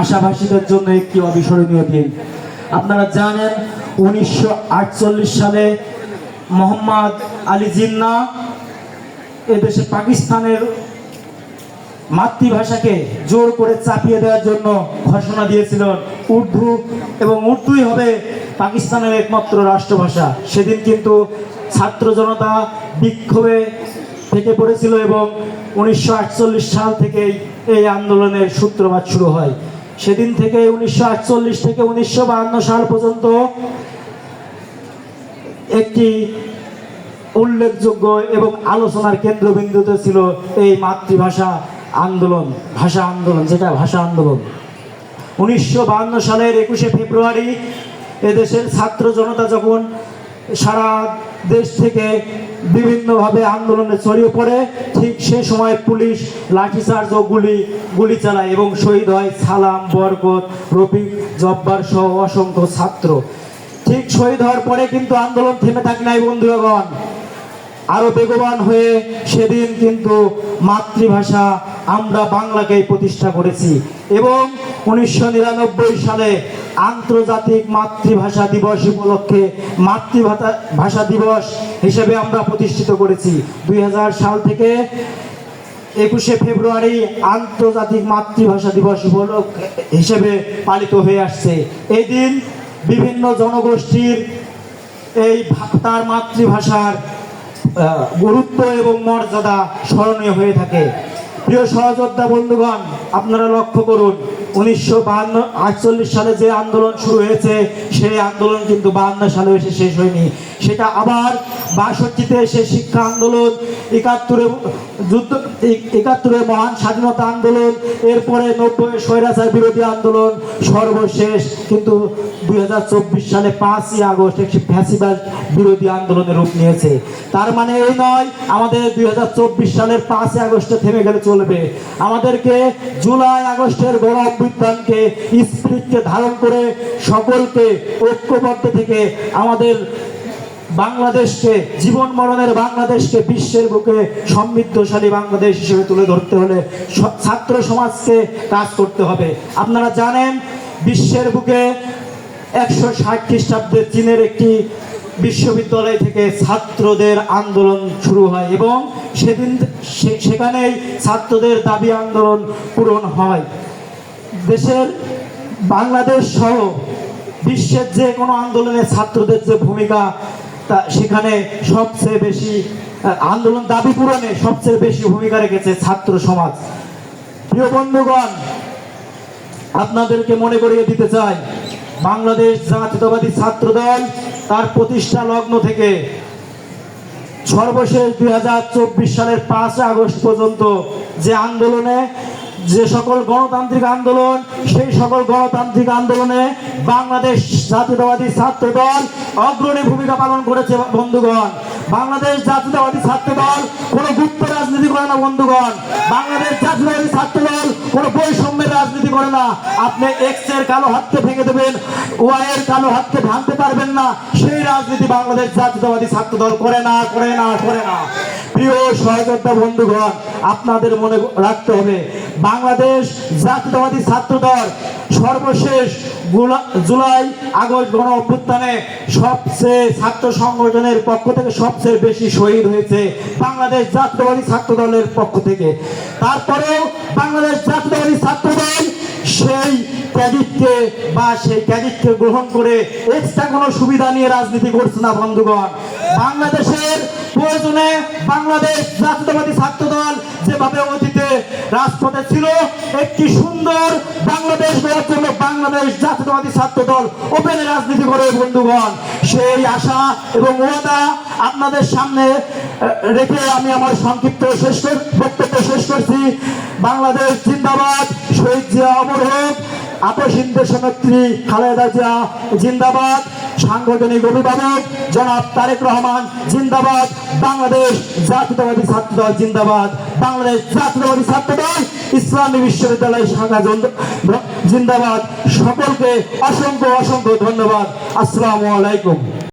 ভাষাভাষীদের জন্য একটি অবিস্মরণীয় দিন। আপনারা জানেন, উনিশশো আটচল্লিশ সালে মোহাম্মদ আলী জিন্না এদেশে পাকিস্তানের মাতৃভাষাকে জোর করে চাপিয়ে দেওয়ার জন্য ঘোষণা দিয়েছিলেন। উর্দু এবং উর্দুই হবে পাকিস্তানের একমাত্র রাষ্ট্রভাষা। সেদিন কিন্তু ছাত্র জনতা বিক্ষোভে থেকে পড়েছিল এবং উনিশশো আটচল্লিশ সাল থেকেই এই আন্দোলনের সূত্রপাত শুরু হয়। সেদিন থেকে উনিশশো আটচল্লিশ থেকে উনিশশো সাল পর্যন্ত একটি উল্লেখযোগ্য এবং আলোচনার কেন্দ্রবিন্দুতে ছিল এই মাতৃভাষা আন্দোলন, ভাষা আন্দোলন, যেটা ভাষা আন্দোলন। উনিশশো বায়ান্ন সালের একুশে ফেব্রুয়ারি এদেশের ছাত্র জনতা যখন সারা দেশ থেকে বিভিন্নভাবে আন্দোলনে ছড়িয়ে পড়ে, ঠিক সে সময় পুলিশ লাঠিচার্জ ও গুলি গুলি চালায় এবং শহীদ হয় সালাম, বরকত, রফিক, জব্বার সহ অসংখ্য ছাত্র। ঠিক শহীদ হওয়ার পরে কিন্তু আন্দোলন থেমে থাকে নাই বন্ধুগণ। আরও বেগবান হয়ে সেদিন কিন্তু মাতৃভাষা আমরা বাংলাকেই প্রতিষ্ঠা করেছি। এবং উনিশশো নিরানব্বই সালে আন্তর্জাতিক মাতৃভাষা দিবস উপলক্ষে মাতৃভাষা ভাষা দিবস হিসেবে আমরা প্রতিষ্ঠিত করেছি। দুই হাজার সাল থেকে একুশে ফেব্রুয়ারি আন্তর্জাতিক মাতৃভাষা দিবস উপলক্ষে হিসেবে পালিত হয়ে আসছে। এই দিন বিভিন্ন জনগোষ্ঠীর এই তার মাতৃভাষার গুরুত্ব এবং মর্যাদা স্মরণীয় হয়ে থাকে। প্রিয় সহযোদ্ধা বন্ধুগণ, আপনারা লক্ষ্য করুন, উনিশশো বাহান্ন, আটচল্লিশ সালে যে আন্দোলন শুরু হয়েছে, সেই আন্দোলন কিন্তু বাহান্ন সালে এসে শেষ হয়নি। সেটা আবার বাষট্টিতে এসে শিক্ষা আন্দোলন, একাত্তরে যুদ্ধ এ- একাত্তরে মহান স্বাধীনতা আন্দোলন, এরপরে নব্বই স্বৈরাচার বিরোধী আন্দোলন, সর্বশেষ কিন্তু দুই সালে পাঁচই আগস্ট একটি ফ্যাসিবাদ বিরোধী আন্দোলনের রূপ নিয়েছে। তার মানে এই নয়, আমাদের দুই হাজার চব্বিশ সালের পাঁচই আগস্টে থেমে গেলে চলবে। আমাদেরকে জুলাই আগস্টের গণ অভ্যুত্থানকে, স্পিরিটকে ধারণ করে সকলকে ঐক্যবদ্ধ থেকে আমাদের বাংলাদেশকে, জীবন মরণের বাংলাদেশকে বিশ্বের বুকে সমৃদ্ধশালী বাংলাদেশ হিসেবে তুলে ধরতে হলে ছাত্র সমাজকে কাজ করতে হবে। আপনারা জানেন, বিশ্বের বুকে একশো ষাট খ্রিস্টাব্দে চীনের একটি বিশ্ববিদ্যালয় থেকে ছাত্রদের আন্দোলন শুরু হয় এবং সেদিন সেখানেই ছাত্রদের দাবি আন্দোলন পূরণ হয়। দেশের বাংলাদেশ সহ বিশ্বের যে কোনো আন্দোলনে ছাত্রদের যে ভূমিকা সেখানে সবচেয়ে বেশি আন্দোলন দাবি পূরণে সবচেয়ে বেশি ভূমিকা রেখেছে ছাত্র সমাজ। প্রিয় বন্ধুগণ, আপনাদেরকে মনে করিয়ে দিতে চাই, বাংলাদেশ জাতীয়তাবাদী ছাত্র দল তার প্রতিষ্ঠা লগ্ন থেকে সর্বশেষ দুই হাজার চব্বিশ সালের পাঁচ আগস্ট পর্যন্ত যে আন্দোলনে যে সকল গণতান্ত্রিক আন্দোলন, সেই সকল গণতান্ত্রিক আন্দোলনে বাংলাদেশ জাতীয়তাবাদী ছাত্র দল অগ্রণী ভূমিকা পালন করেছে বন্ধুগণ। বাংলাদেশ জাতীয়তাবাদী ছাত্র দল কোনো গুপ্ত রাজনীতি করে না বন্ধুগণ। বাংলাদেশ জাতীয়তাবাদী ছাত্র দল কোনো বৈষম্যের রাজনীতি করে না। আপনি এক্সের কালো হাতকে ভেঙে দেবেন ওয়াই এর কালো হাতকে ভাঙতে পারবেন না। সেই রাজনীতি বাংলাদেশ জাতীয়তাবাদী ছাত্র দল করে না করে না করে না। প্রিয় সহযোদ্ধা বন্ধুগণ, আপনাদের মনে রাখতে হবে বাংলাদেশ জাতীয়তাবাদী ছাত্র দল সর্বশেষ জুলাই আগস্ট গণ অভ্যুত্থানে সবচেয়ে ছাত্র সংগঠনের পক্ষ থেকে সবচেয়ে বেশি শহীদ হয়েছে বাংলাদেশ জাতীয়তাবাদী ছাত্র দলের পক্ষ থেকে। তারপরেও বাংলাদেশ জাতীয়তাবাদী ছাত্র দল সেই ক্যাডিটকে বা সেই ক্যাডিটকে গ্রহণ করে এক্সট্রা কোনো সুবিধা নিয়ে রাজনীতি করছে না বন্ধুগণ। বাংলাদেশের প্রয়োজনে বাংলাদেশ জাতীয়তাবাদী ছাত্র দল যেভাবে অতীতে রাজপথে ছিল, একটি সুন্দর বাংলাদেশ গড়ার জন্য বাংলাদেশ জাতীয়তাবাদী ছাত্র দল ওপেনে রাজনীতি করে বন্ধুগণ। সেই আশা এবং ওয়াদা আপনাদের সামনে রেখে আমি আমার সংক্ষিপ্ত শেষ বক্তব্য শেষ করছি। বাংলাদেশ জিন্দাবাদ, শহীদ জিয়া অমর হোক আপসীন দেশনেত্রী খালেদা জিয়া জিন্দাবাদ। সাংগঠনিক অভিভাবক জনাব তারেক রহমান, জিন্দাবাদ। বাংলাদেশ জাতীয়তাবাদী ছাত্র দল জিন্দাবাদ। বাংলাদেশ জাতীয়তাবাদী ছাত্র দল ইসলামী বিশ্ববিদ্যালয় শাখা জিন্দাবাদ। সকলকে অসংখ্য অসংখ্য ধন্যবাদ। আসসালামু আলাইকুম।